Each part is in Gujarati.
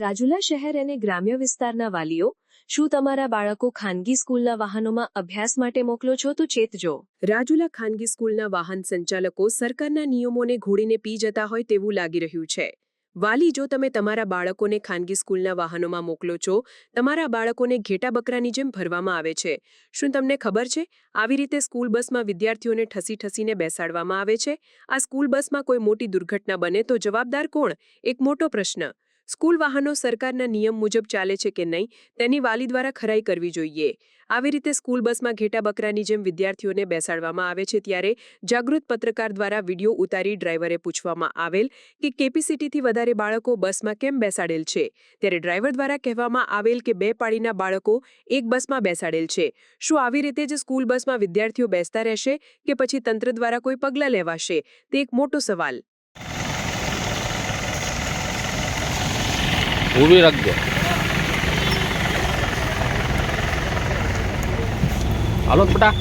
રાજુલા શહેર અને ગ્રામ્ય વિસ્તારના વાલીઓ, શું તમારા બાળકો ખાનગી સ્કૂલના વાહનોમાં અભ્યાસ માટે મોકલો છો તો ચેતજો રાજુલા ખાનગી સ્કૂલના વાહન સંચાલકો સરકારના નિયમોને ઘોડીને પી જતા હોય તેવું લાગી રહ્યું છે. વાલી, જો તમે તમારા બાળકોને ખાનગી સ્કૂલના વાહનોમાં મોકલો છો, તમારા બાળકોને ઘેટા બકરાની જેમ ભરવામાં આવે છે. શું તમને ખબર છે? આવી રીતે સ્કૂલ બસમાં વિદ્યાર્થીઓને ઠસી ઠસીને બેસાડવામાં આવે છે? આ સ્કૂલ બસમાં કોઈ મોટી દુર્ઘટના બને તો જવાબદાર કોણ? એક મોટો પ્રશ્ન. સ્કૂલ વાહનો સરકારના નિયમ મુજબ ચાલે છે કે નહીં, તેની વાલી દ્વારા ખરાઈ કરવી જોઈએ. આવી રીતે સ્કૂલ બસમાં ઘેટા બકરાની જેમ વિદ્યાર્થીઓને બેસાડવામાં આવે છે ત્યારે જાગૃત પત્રકાર દ્વારા વીડિયો ઉતારી ડ્રાઈવરે પૂછવામાં આવેલ કે કેપેસિટીથી વધારે બાળકો બસમાં કેમ બેસાડેલ છે? ત્યારે ડ્રાઈવર દ્વારા કહેવામાં આવેલ કે બે પાડીના બાળકો એક બસમાં બેસાડેલ છે. શું આવી રીતે જ સ્કૂલ બસમાં વિદ્યાર્થીઓ બેસતા રહેશે કે પછી તંત્ર દ્વારા કોઈ પગલાં લેવાશે? તે એક મોટો સવાલ. ઊભી રાખજો. હાલો બેટા.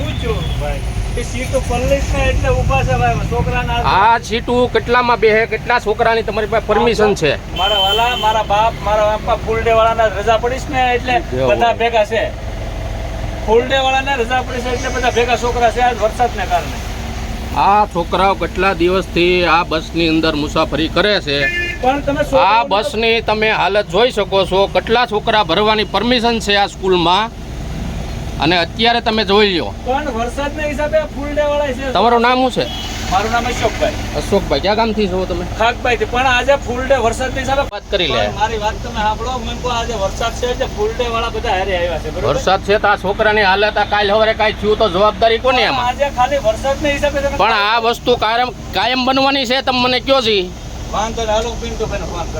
ઊંચું ભાઈ. એ સીટો પલ્લીસ ને એટલે ઊભા છે ભાઈ. છોકરાના આ સીટું કેટલામાં બેહે કેટલા છોકરાની તમારી પાસે પરમિશન છે? મારા વાલા મારા બાપ મારા બાપા ફૂલ ડે વાળાના રજા પડીશ ને એટલે બધા ભેગા છે. ફૂલ ડે વાળાને રજા પડી છે એટલે બધા ભેગા છોકરા છે આજ વરસાદને કારણે. આ છોકરાઓ કેટલા દિવસથી આ બસની અંદર મુસાફરી કરે છે? આ બસની તમે હાલત જોઈ શકો છો. કેટલા છોકરા ભરવાની પરમિશન છે આ સ્કૂલમાં? અને અત્યારે તમે જોઈ લો તમારું નામ શું છે? મારું નામ અશોકભાઈ. અશોકભાઈ ક્યાં ગામથી છો તમે? ખાકભાઈ. પણ આજે ફૂલ ડે વરસાદની સાથે વાત કરી લે. મારી વાત તમે સાંભળો મને કહો આજે વરસાદ છે એટલે ફૂલ ડે વાળા બધા હારે આવ્યા છે વરસાદ છે તો આ છોકરાની હાલત આ કાલ હવારે કાંઈ થયું તો જવાબદારી કોની એમાં આજે ખાલી વરસાદના હિસાબે પણ આ વસ્તુ કાયમ કાયમ બનવાની છે તમે મને કયો છી વાંધો હાલો પિન્ટુ ભાઈને ફોન કરો.